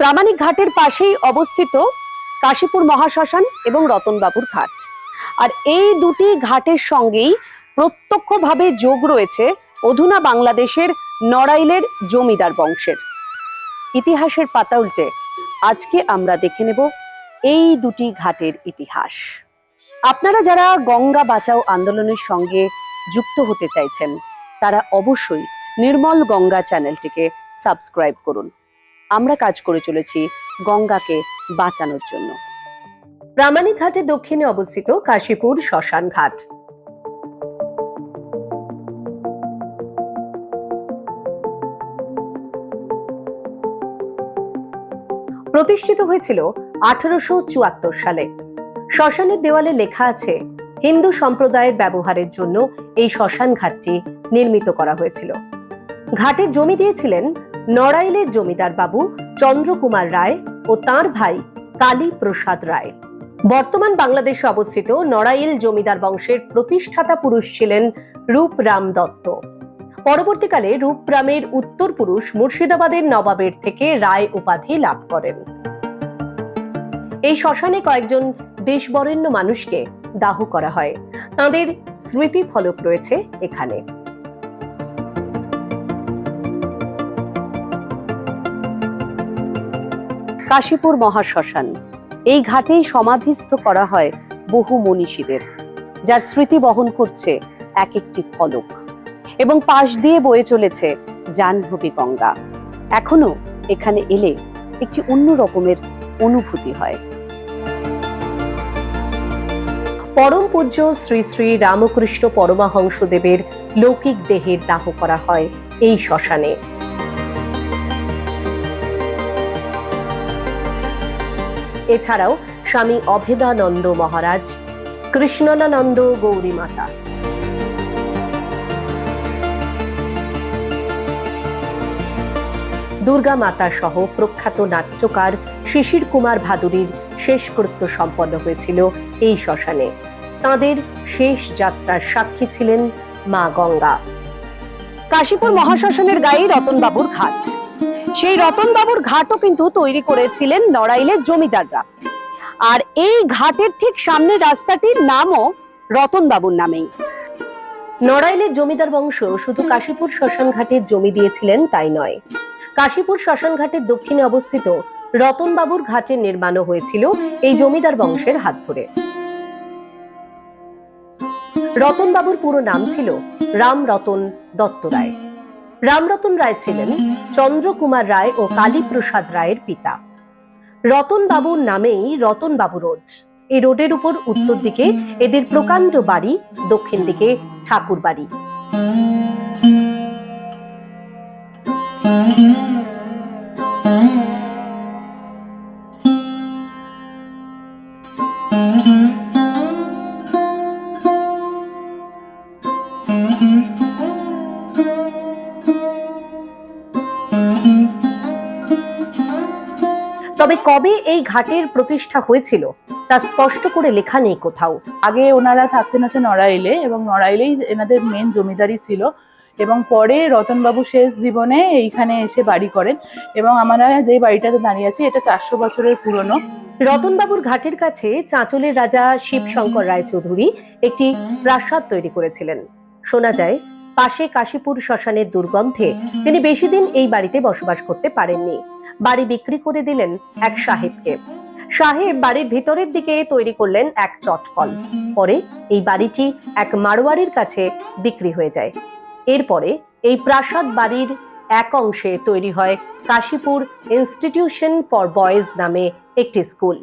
প্রামাণিক ঘাটের পাশেই অবস্থিত কাশীপুর মহাশ্মশান এবং রতনবাবুর ঘাট। আর এই দুটি ঘাটের সঙ্গেই প্রত্যক্ষভাবে যোগ রয়েছে অধুনা বাংলাদেশের নড়াইলের জমিদার বংশের। ইতিহাসের পাতা উল্টে আজকে আমরা দেখে নেব এই দুটি ঘাটের ইতিহাস। আপনারা যারা গঙ্গা বাঁচাও আন্দোলনের সঙ্গে যুক্ত হতে চাইছেন, তারা অবশ্যই নির্মল গঙ্গা চ্যানেলটিকে সাবস্ক্রাইব করুন। আমরা কাজ করে চলেছি গঙ্গাকে বাঁচানোর জন্য। প্রামাণিক ঘাটের দক্ষিণে অবস্থিত কাশীপুর শ্মশান ঘাট। প্রতিষ্ঠিত হয়েছিল আঠারোশো চুয়াত্তর সালে। শ্মশানের দেওয়ালে লেখা আছে, হিন্দু সম্প্রদায়ের ব্যবহারের জন্য এই শ্মশান ঘাটটি নির্মিত করা হয়েছিল। ঘাটে জমি দিয়েছিলেন নড়াইলের জমিদার বাবু চন্দ্রকুমার রায় ও তার ভাই কালী প্রসাদ রায়। বর্তমান বাংলাদেশে অবস্থিত নড়াইল জমিদার বংশের প্রতিষ্ঠাতা পুরুষ ছিলেন রূপরাম দত্ত। পরবর্তীকালে রূপরামের উত্তর পুরুষ মুর্শিদাবাদের নবাবের থেকে রায় উপাধি লাভ করেন। এই শ্মশানে কয়েকজন দেশবরেণ্য মানুষকে দাহ করা হয়। তাদের স্মৃতি ফলক রয়েছে এখানে। কাশীপুর মহাশ্মশান। এই ঘাটেই সমাধিস্থ করা হয় বহু মনীষীদের, যার স্মৃতি বহন করছে এক একটি ফলক এবং পাশ দিয়ে বয়ে চলেছে জাহ্নবী গঙ্গা। এখনও এখানে এলে একটি অন্য রকমের অনুভূতি হয়। পরম পূজ্য শ্রী শ্রী রামকৃষ্ণ পরমাহংসদেবের লৌকিক দেহের দাহ করা হয় এই শ্মশানে। এছাড়াও স্বামী অভেদানন্দ মহারাজ কৃষ্ণনানন্দ গৌরী মাতা। দুর্গা মাতা সহ প্রখ্যাত নাট্যকার শিশির কুমার ভাদুরীর শেষকৃত্য সম্পন্ন হয়েছিল এই শ্মশানে। তাঁদের শেষ যাত্রার সাক্ষী ছিলেন মা গঙ্গা। কাশীপুর মহাশ্মশানের গায়ে রতনবাবুর ঘাট। সেই রতনবাবুর ঘাটও কিন্তু তৈরি করেছিলেন নড়াইলের জমিদাররা। আর এই ঘাটের ঠিক সামনের রাস্তাটির নামও রতনবাবুর নামেই। নড়াইলের জমিদার বংশ শুধু কাশীপুর শ্মশান ঘাটের জমি দিয়েছিলেন তাই নয়। কাশীপুর শ্মশান ঘাটের দক্ষিণে অবস্থিত রতনবাবুর ঘাটের নির্মাণও হয়েছিল এই জমিদার বংশের হাত ধরে। রতনবাবুর পুরো নাম ছিল রাম রতন দত্ত রায়। রামরতন রায় ছিলেন চন্দ্রকুমার রায় ও কালীপ্রসাদ রায়ের পিতা। রতন বাবুর নামেই রতন বাবু রোড। এই রোডের উপর উত্তর দিকে এদের প্রকাণ্ড বাড়ি, দক্ষিণ দিকে ঠাকুর বাড়ি তবে কবে এই ঘাটের প্রতিষ্ঠা হয়েছিল তা স্পষ্ট করে লেখা নেই কোথাও। আগে ওনারা থাকতেন হচ্ছে নড়াইলে এবং নড়াইলেই এনাদের মেন জমিদারি ছিল এবং পরে রতনবাবু শেষ জীবনে এইখানে এসে বাড়ি করেন এবং আমরা যে বাড়িটাতে দাঁড়িয়ে আছি এটা চারশো বছরের পুরনো। রতনবাবুর ঘাটের কাছে চাঁচলের রাজা শিব শিবশঙ্কর রায়চৌধুরী একটি প্রাসাদ তৈরি করেছিলেন। শোনা যায় পাশে কাশীপুর শ্মশানের দুর্গন্ধে তিনি বেশি দিন এই বাড়িতে বসবাস করতে পারেননি। বাড়ি বিক্রি করে দিলেন এক সাহেবকে। সাহেব বাড়ির ভিতরের দিকে তৈরি করলেন এক চটকল। পরে এই বাড়িটি এক মারোয়ারির কাছে বিক্রি হয়ে যায়। এরপরে এই প্রাসাদ বাড়ির এক অংশে তৈরি হয় কাশীপুর ইনস্টিটিউশন ফর বয়েজ নামে একটি স্কুল।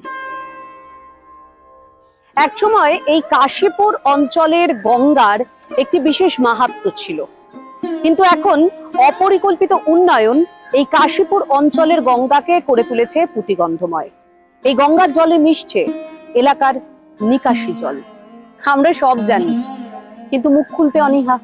একসময় এই কাশীপুর অঞ্চলের গঙ্গার একটি বিশেষ মাহাত্ম ছিল। কিন্তু এখন অপরিকল্পিত উন্নয়ন এই কাশীপুর অঞ্চলের গঙ্গাকে করে তুলেছে পুঁতিগন্ধময়। এই গঙ্গার জলে মিশছে এলাকার নিকাশি জল। আমরা সব জানি, কিন্তু মুখ খুলতে অনীহা।